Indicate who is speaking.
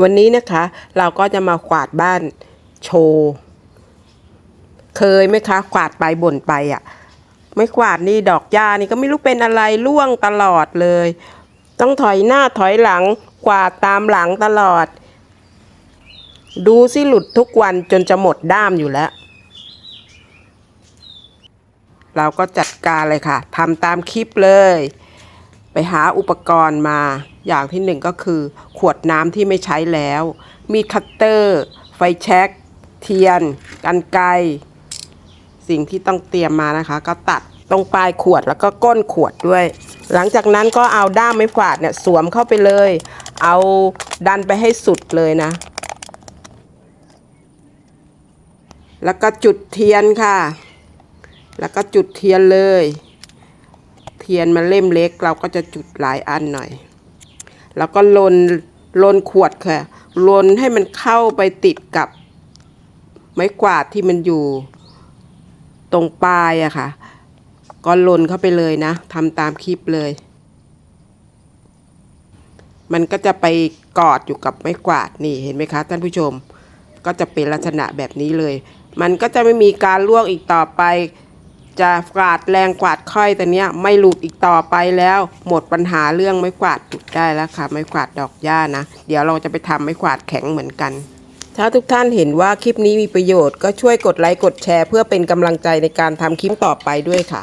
Speaker 1: วันนี้นะคะเราก็จะมากวาดบ้านโชว์ เคยไหมคะกวาดไปบ่นไปอะ่ะ ไม่กวาดนี่ดอกหญ้านี่ก็ไม่รู้เป็นอะไรร่วงตลอดเลย ต้องถอยหน้าถอยหลังกวาดตามหลังตลอด ดูสิหลุดทุกวันจนจะหมดด้ามอยู่แล้ว เราก็จัดการเลยค่ะทำตามคลิปเลย ไปหาอุปกรณ์มาอย่างที่หนึ่งก็คือ ขวดน้ำที่ไม่ใช้แล้ว มีดคัตเตอร์ ไฟแช็กเทียน กันไกสิ่งที่ต้องเตรียมมานะคะ ก็ตัดตรงปลายขวดแล้วก็ก้นขวดด้วย หลังจากนั้นก็เอาด้ามไม้กวาดเนี่ยสวมเข้าไปเลย เอาดันไปให้สุดเลยนะ แล้วก็จุดเทียนค่ะ แล้วก็จุดเทียนเลย ทียนมันเล่มเล็ก เราก็จะจุดหลายอันหน่อย แล้วก็ลนลนขวดค่ะลนให้มันเข้าไปติดกับไม้กวาดที่มันอยู่ตรงปลายอะค่ะ ก็ลนเข้าไปเลยนะทำตามคลิปเลย มันก็จะไปกอดอยู่กับไม้กวาดนี่เห็นไหมคะท่านผู้ชม ก็จะเป็นลักษณะแบบนี้เลย มันก็จะไม่มีการลวกอีกต่อไป จะกวาดแรงกวาดค่อยแต่เนี้ยไม่หลุดอีกต่อไปแล้ว หมดปัญหาเรื่องไม้กวาดหลุดได้แล้วค่ะไม้กวาดดอกหญ้านะ เดี๋ยวเราจะไปทำไม้กวาดแข็งเหมือนกัน ถ้าทุกท่านเห็นว่าคลิปนี้มีประโยชน์ก็ช่วยกดไลค์กดแชร์ เพื่อเป็นกำลังใจในการทำคลิปต่อไปด้วยค่ะ